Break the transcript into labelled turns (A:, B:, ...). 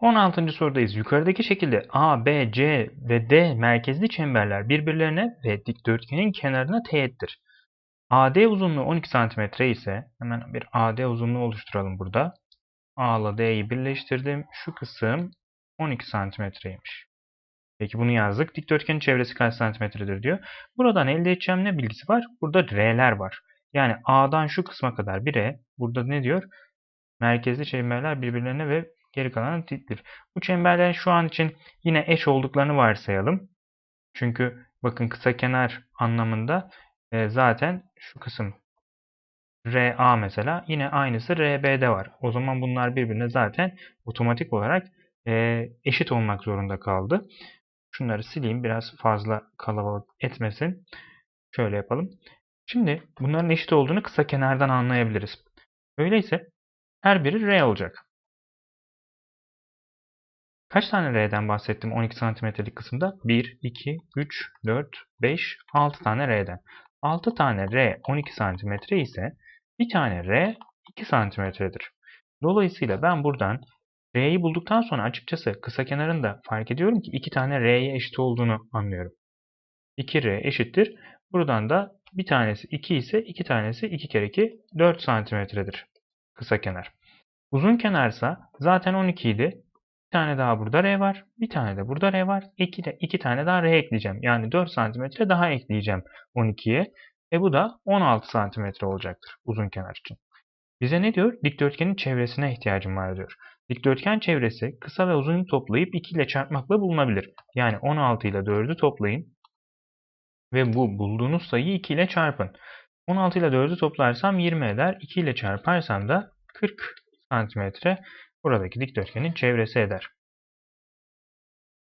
A: 16. sorudayız. Yukarıdaki şekilde A, B, C ve D merkezli çemberler birbirlerine ve dikdörtgenin kenarına teğettir. AD uzunluğu 12 cm ise hemen bir AD uzunluğu oluşturalım burada. A ile D'yi birleştirdim. Şu kısım 12 santimetreymiş. Peki bunu yazdık. Dikdörtgenin çevresi kaç santimetredir diyor. Buradan elde edeceğim ne bilgisi var? Burada R'ler var. Yani A'dan şu kısma kadar bir R. Burada ne diyor? Merkezli çemberler birbirlerine ve geri kalanı diktir. Bu çemberlerin şu an için yine eş olduklarını varsayalım. Çünkü bakın kısa kenar anlamında e, zaten şu kısım RA mesela yine aynısı RB'de var. O zaman bunlar birbirine zaten otomatik olarak e, eşit olmak zorunda kaldı. Şunları sileyim biraz fazla kalabalık etmesin. Şöyle yapalım. Şimdi bunların eşit olduğunu kısa kenardan anlayabiliriz. Öyleyse her biri R olacak. Kaç tane R'den bahsettim 12 santimetrelik kısımda? 1, 2, 3, 4, 5, 6 tane R'den. 6 tane R 12 santimetre ise bir tane R 2 santimetredir. Dolayısıyla ben buradan R'yi bulduktan sonra açıkçası kısa kenarında fark ediyorum ki 2 tane R'ye eşit olduğunu anlıyorum. 2R eşittir. Buradan da bir tanesi 2 ise 2 tanesi 2 kere 2 4 santimetredir. Kısa kenar. Uzun kenarsa zaten 12 idi. Bir tane daha burada R var. Bir tane de burada R var. İki, de, iki tane daha R ekleyeceğim. Yani 4 santimetre daha ekleyeceğim 12'ye. E bu da 16 santimetre olacaktır uzun kenar için. Bize ne diyor? Dikdörtgenin çevresine ihtiyacım var diyor. Dikdörtgen çevresi kısa ve uzunu toplayıp 2 ile çarpmakla bulunabilir. Yani 16 ile 4'ü toplayın. Ve bu bulduğunuz sayıyı 2 ile çarpın. 16 ile 4'ü toplarsam 20 eder. 2 ile çarparsam da 40 santimetre buradaki dikdörtgenin çevresi eder.